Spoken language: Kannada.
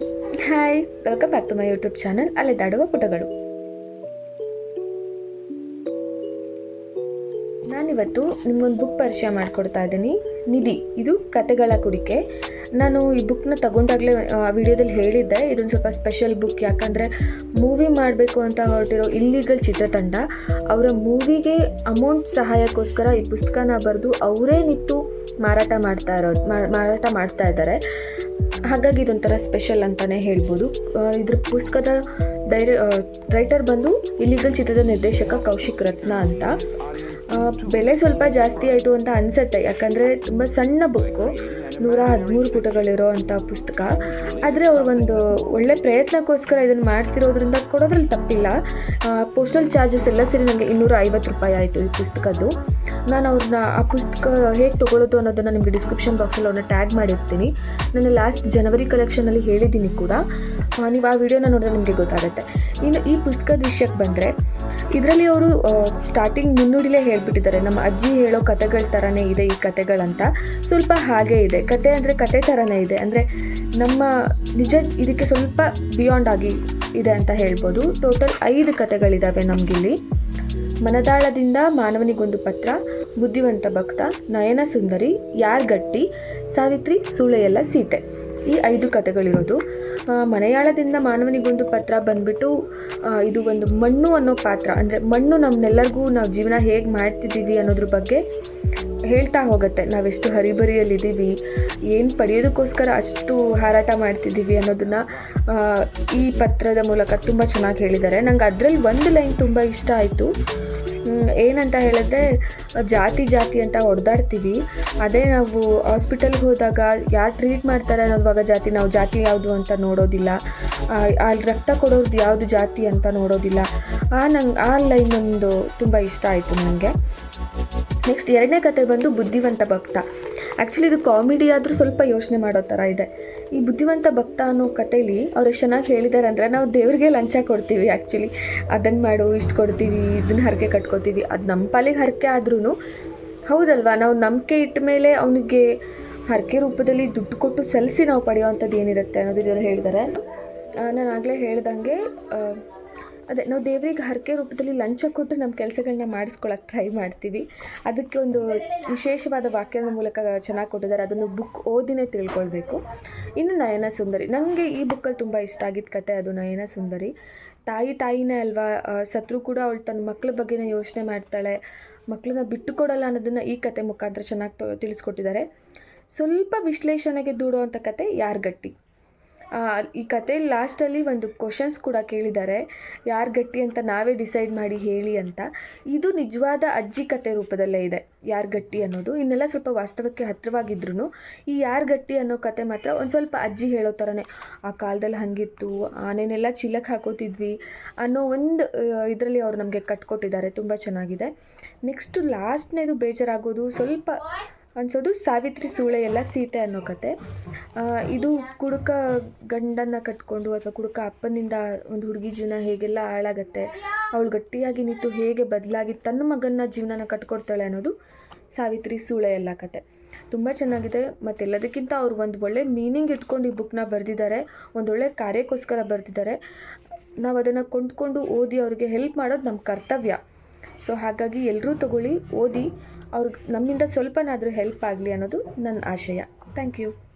Hi welcome back to my YouTube channel ಅಲೆದಾಡುವ ಪುಟಗಳು. ನಾನಿವತ್ತು ನಿಮ್ಗೊಂದು ಬುಕ್ ಪರಿಚಯ ಮಾಡಿಕೊಡ್ತಾ ಇದ್ದೀನಿ. ನಿಧಿ, ಇದು ಕತೆಗಳ ಕುಡಿಕೆ. ನಾನು ಈ ಬುಕ್ನ ತಗೊಂಡಾಗಲೇ ವಿಡಿಯೋದಲ್ಲಿ ಹೇಳಿದ್ದೆ. ಇದೊಂದು ಸ್ವಲ್ಪ ಸ್ಪೆಷಲ್ ಬುಕ್ ಯಾಕಂದರೆ ಮೂವಿ ಮಾಡಬೇಕು ಅಂತ ಹೊರಟಿರೋ ಇಲ್ಲಿಗಲ್ ಚಿತ್ರತಂಡ, ಅವರ ಮೂವಿಗೆ ಅಮೌಂಟ್ ಸಹಾಯಕ್ಕೋಸ್ಕರ ಈ ಪುಸ್ತಕನ ಬರೆದು ಅವರೇ ನಿಂತು ಮಾರಾಟ ಮಾಡ್ತಾ ಇರೋದು ಮಾರಾಟ ಮಾಡ್ತಾ ಇದ್ದಾರೆ. ಹಾಗಾಗಿ ಇದೊಂಥರ ಸ್ಪೆಷಲ್ ಅಂತಲೇ ಹೇಳ್ಬೋದು. ಇದ್ರ ಪುಸ್ತಕದ ಡೈರೆ ರೈಟರ್ ಬಂದು ಇಲ್ಲಿಗಲ್ ಚಿತ್ರದ ನಿರ್ದೇಶಕ ಕೌಶಿಕ್ ರತ್ನ ಅಂತ. ಬೆಲೆ ಸ್ವಲ್ಪ ಜಾಸ್ತಿ ಆಯಿತು ಅಂತ ಅನಿಸುತ್ತೆ. ಯಾಕಂದರೆ ತುಂಬ ಸಣ್ಣ ಬುಕ್ಕು ನೂರ ಹದಿಮೂರು ಪುಟಗಳಿರೋ ಅಂಥ ಪುಸ್ತಕ. ಆದರೆ ಅವ್ರು ಒಂದು ಒಳ್ಳೆ ಪ್ರಯತ್ನಕ್ಕೋಸ್ಕರ ಇದನ್ನು ಮಾಡ್ತಿರೋದ್ರಿಂದ ಕೊಡೋದ್ರಲ್ಲಿ ತಪ್ಪಿಲ್ಲ. ಪೋಸ್ಟಲ್ ಚಾರ್ಜಸ್ ಎಲ್ಲ ಸೇರಿ ನನಗೆ ಇನ್ನೂರ ಐವತ್ತು ರೂಪಾಯಿ ಆಯಿತು ಈ ಪುಸ್ತಕದ್ದು. ನಾನು ಅವ್ರನ್ನ ಆ ಪುಸ್ತಕ ಹೇಗೆ ತೊಗೊಳೋದು ಅನ್ನೋದನ್ನು ನಿಮಗೆ ಡಿಸ್ಕ್ರಿಪ್ಷನ್ ಬಾಕ್ಸಲ್ಲಿ ಅವ್ರನ್ನ ಟ್ಯಾಗ್ ಮಾಡಿರ್ತೀನಿ. ನಾನು ಲಾಸ್ಟ್ ಜನವರಿ ಕಲೆಕ್ಷನಲ್ಲಿ ಹೇಳಿದ್ದೀನಿ ಕೂಡ. ನೀವು ಆ ವಿಡಿಯೋನ ನೋಡಿದ್ರೆ ನಿಮಗೆ ಗೊತ್ತಾಗುತ್ತೆ. ಇನ್ನು ಈ ಪುಸ್ತಕದ ವಿಷಯಕ್ಕೆ ಬಂದರೆ, ಇದರಲ್ಲಿ ಅವರು ಸ್ಟಾರ್ಟಿಂಗ್ ಮುನ್ನುಡಿಲೇ ಹೇಳ್ಬಿಟ್ಟಿದ್ದಾರೆ. ನಮ್ಮ ಅಜ್ಜಿ ಹೇಳೋ ಕಥೆಗಳ ಥರನೇ ಇದೆ ಈ ಕತೆಗಳಂತ ಸ್ವಲ್ಪ ಹಾಗೇ ಇದೆ. ಕತೆ ಅಂದರೆ ಕತೆ ಥರನೇ ಇದೆ. ಅಂದರೆ ನಮ್ಮ ನಿಜ ಇದಕ್ಕೆ ಸ್ವಲ್ಪ ಬಿಯಾಂಡ್ ಆಗಿ ಇದೆ ಅಂತ ಹೇಳ್ಬೋದು. ಟೋಟಲ್ ಐದು ಕತೆಗಳಿದ್ದಾವೆ ನಮಗಿಲ್ಲಿ. ಮನದಾಳದಿಂದ ಮಾನವನಿಗೊಂದು ಪತ್ರ, ಬುದ್ಧಿವಂತ ಭಕ್ತ, ನಯನ ಸುಂದರಿ, ಯಾರ್ಗಟ್ಟಿ, ಸಾವಿತ್ರಿ ಸೂಳೆಯಲ್ಲ ಸೀತೆ. ಈ ಐದು ಕಥೆಗಳಿರೋದು. ಮಲಯಾಳದಿಂದ ಮಾನವನಿಗೊಂದು ಪತ್ರ ಬಂದ್ಬಿಟ್ಟು ಇದು ಒಂದು ಮಣ್ಣು ಅನ್ನೋ ಪಾತ್ರ. ಅಂದರೆ ಮಣ್ಣು ನಮ್ಮನ್ನೆಲ್ಲರಿಗೂ ನಾವು ಜೀವನ ಹೇಗೆ ಮಾಡ್ತಿದ್ದೀವಿ ಅನ್ನೋದ್ರ ಬಗ್ಗೆ ಹೇಳ್ತಾ ಹೋಗುತ್ತೆ. ನಾವೆಷ್ಟು ಹರಿಬರಿಯಲ್ಲಿದ್ದೀವಿ, ಏನು ಪಡೆಯೋದಕ್ಕೋಸ್ಕರ ಅಷ್ಟು ಹಾರಾಟ ಮಾಡ್ತಿದ್ದೀವಿ ಅನ್ನೋದನ್ನು ಈ ಪತ್ರದ ಮೂಲಕ ತುಂಬ ಚೆನ್ನಾಗಿ ಹೇಳಿದ್ದಾರೆ. ನಂಗೆ ಅದರಲ್ಲಿ ಒಂದು ಲೈನ್ ತುಂಬ ಇಷ್ಟ ಆಯಿತು. ಏನಂತ ಹೇಳಿದ್ರೆ, ಜಾತಿ ಜಾತಿ ಅಂತ ಹೊಡೆದಾಡ್ತೀವಿ ಅದೇ ನಾವು ಹಾಸ್ಪಿಟಲ್ಗೆ ಹೋದಾಗ ಯಾರು ಟ್ರೀಟ್ ಮಾಡ್ತಾರೆ ಅನ್ನೋವಾಗ ಜಾತಿ, ನಾವು ಜಾತಿ ಯಾವುದು ಅಂತ ನೋಡೋದಿಲ್ಲ. ಅಲ್ಲಿ ರಕ್ತ ಕೊಡೋರ್ದು ಯಾವುದು ಜಾತಿ ಅಂತ ನೋಡೋದಿಲ್ಲ. ಆ ನಂಗೆ, ಆ ಲೈನ್ ಒಂದು ತುಂಬ ಇಷ್ಟ ಆಯಿತು ನನಗೆ ನೆಕ್ಸ್ಟ್ ಎರಡನೇ ಕತೆ ಬಂದು ಬುದ್ಧಿವಂತ ಭಕ್ತ. ಆ್ಯಕ್ಚುಲಿ ಇದು ಕಾಮಿಡಿ ಆದರೂ ಸ್ವಲ್ಪ ಯೋಚನೆ ಮಾಡೋ ಥರ ಇದೆ. ಈ ಬುದ್ಧಿವಂತ ಭಕ್ತ ಅನ್ನೋ ಕಥೆಲಿ ಅವ್ರು ಎಷ್ಟು ಚೆನ್ನಾಗಿ ಹೇಳಿದ್ದಾರೆ ಅಂದರೆ ನಾವು ದೇವ್ರಿಗೆ ಲಂಚ ಕೊಡ್ತೀವಿ ಆ್ಯಕ್ಚುಲಿ ಅದನ್ನು ಮಾಡು, ಇಷ್ಟು ಕೊಡ್ತೀವಿ ಇದನ್ನ ಹರಕೆ ಕಟ್ಕೋತೀವಿ. ಅದು ನಮ್ಮ ಪಾಲಿಗೆ ಹರಕೆ ಆದ್ರೂ ಹೌದಲ್ವಾ? ನಾವು ನಂಬಿಕೆ ಇಟ್ಟ ಮೇಲೆ ಅವನಿಗೆ ಹರಕೆ ರೂಪದಲ್ಲಿ ದುಡ್ಡು ಕೊಟ್ಟು ಸಲ್ಲಿಸಿ ನಾವು ಪಡೆಯುವಂಥದ್ದು ಏನಿರುತ್ತೆ ಅನ್ನೋದು ಇದರಲ್ಲಿ ಹೇಳಿದ್ದಾರೆ ನಾನು ಆಗಲೇ ಹೇಳ್ದಂಗೆ ಅದೇ ನಾವು ದೇವರಿಗೆ ಹರಕೆ ರೂಪದಲ್ಲಿ ಲಂಚ ಕೊಟ್ಟು ನಮ್ಮ ಕೆಲಸಗಳನ್ನ ಮಾಡಿಸ್ಕೊಳಕ್ಕೆ ಟ್ರೈ ಮಾಡ್ತೀವಿ. ಅದಕ್ಕೆ ಒಂದು ವಿಶೇಷವಾದ ವಾಕ್ಯದ ಮೂಲಕ ಚೆನ್ನಾಗಿ ಕೊಟ್ಟಿದ್ದಾರೆ. ಅದನ್ನು ಬುಕ್ ಓದಿನೇ ತಿಳ್ಕೊಳ್ಬೇಕು. ಇನ್ನು ನಯನ ಸುಂದರಿ. ನನಗೆ ಈ ಬುಕ್ಕಲ್ಲಿ ತುಂಬ ಇಷ್ಟ ಆಗಿದ್ದ ಕತೆ ಅದು ನಯನ ಸುಂದರಿ. ತಾಯಿ ತಾಯಿನೇ ಅಲ್ವಾ? ಸತ್ರು ಕೂಡ ಅವಳು ತನ್ನ ಮಕ್ಕಳ ಬಗ್ಗೆನೇ ಯೋಚನೆ ಮಾಡ್ತಾಳೆ. ಮಕ್ಕಳನ್ನ ಬಿಟ್ಟು ಕೊಡಲ್ಲ ಅನ್ನೋದನ್ನು ಈ ಕತೆ ಮುಖಾಂತರ ಚೆನ್ನಾಗಿ ತಿಳಿಸ್ಕೊಟ್ಟಿದ್ದಾರೆ. ಸ್ವಲ್ಪ ವಿಶ್ಲೇಷಣೆಗೆ ದೂಡುವಂಥ ಕತೆ ಯಾರ್ ಗಟ್ಟಿ ಆ, ಈ ಕತೆ ಲಾಸ್ಟಲ್ಲಿ ಒಂದು ಕ್ವಶನ್ಸ್ ಕೂಡ ಕೇಳಿದ್ದಾರೆ. ಯಾರು ಗಟ್ಟಿ ಅಂತ ನಾವೇ ಡಿಸೈಡ್ ಮಾಡಿ ಹೇಳಿ ಅಂತ. ಇದು ನಿಜವಾದ ಅಜ್ಜಿ ಕತೆ ರೂಪದಲ್ಲೇ ಇದೆ. ಯಾರು ಗಟ್ಟಿ ಅನ್ನೋದು. ಇನ್ನೆಲ್ಲ ಸ್ವಲ್ಪ ವಾಸ್ತವಕ್ಕೆ ಹತ್ತಿರವಾಗಿದ್ರೂ ಈ ಯಾರು ಗಟ್ಟಿ ಅನ್ನೋ ಕತೆ ಮಾತ್ರ ಒಂದು ಸ್ವಲ್ಪ ಅಜ್ಜಿ ಹೇಳೋ ಥರನೇ ಆ ಕಾಲದಲ್ಲಿ ಹಾಗಿತ್ತು, ಆನೆನೆಲ್ಲ ಚೀಲಕ್ಕೆ ಹಾಕೋತಿದ್ವಿ ಅನ್ನೋ ಒಂದು ಇದರಲ್ಲಿ ಅವ್ರು ನಮಗೆ ಕಟ್ಕೊಟ್ಟಿದ್ದಾರೆ. ತುಂಬ ಚೆನ್ನಾಗಿದೆ. ನೆಕ್ಸ್ಟು ಲಾಸ್ಟ್ನೇದು ಬೇಜಾರಾಗೋದು. ಸ್ವಲ್ಪ ಅನ್ಸೋದು ಸಾವಿತ್ರಿ ಸೂಳೆ ಎಲ್ಲ ಸೀತೆ ಅನ್ನೋ ಕತೆ. ಇದು ಕುಡುಕ ಗಂಡನ್ನ ಕಟ್ಕೊಂಡು ಅಥವಾ ಕುಡುಕ ಅಪ್ಪನಿಂದ ಒಂದು ಹುಡುಗಿ ಜೀವನ ಹೇಗೆಲ್ಲ ಹಾಳಾಗತ್ತೆ, ಅವಳು ಗಟ್ಟಿಯಾಗಿ ನಿಂತು ಹೇಗೆ ಬದಲಾಗಿ ತನ್ನ ಮಗನ ಜೀವನನ ಕಟ್ಕೊಡ್ತಾಳೆ ಅನ್ನೋದು ಸಾವಿತ್ರಿ ಸೂಳೆ ಎಲ್ಲ ಕತೆ. ತುಂಬ ಚೆನ್ನಾಗಿದೆ. ಮತ್ತೆ ಎಲ್ಲದಕ್ಕಿಂತ ಅವ್ರು ಒಂದು ಒಳ್ಳೆ ಮೀನಿಂಗ್ ಇಟ್ಕೊಂಡು ಈ ಬುಕ್ನ ಬರೆದಿದ್ದಾರೆ ಒಂದೊಳ್ಳೆ ಕಾರ್ಯಕ್ಕೋಸ್ಕರ ಬರೆದಿದ್ದಾರೆ. ನಾವು ಅದನ್ನು ಕೊಂಡ್ಕೊಂಡು ಓದಿ ಅವ್ರಿಗೆ ಹೆಲ್ಪ್ ಮಾಡೋದು ನಮ್ಮ ಕರ್ತವ್ಯ. ಸೊ ಹಾಗಾಗಿ ಎಲ್ಲರೂ ತಗೊಳ್ಳಿ, ಓದಿ. ಅವ್ರಿಗೆ ನಮ್ಮಿಂದ ಸ್ವಲ್ಪನಾದರೂ ಹೆಲ್ಪ್ ಆಗಲಿ ಅನ್ನೋದು ನನ್ನ ಆಶಯ. Thank you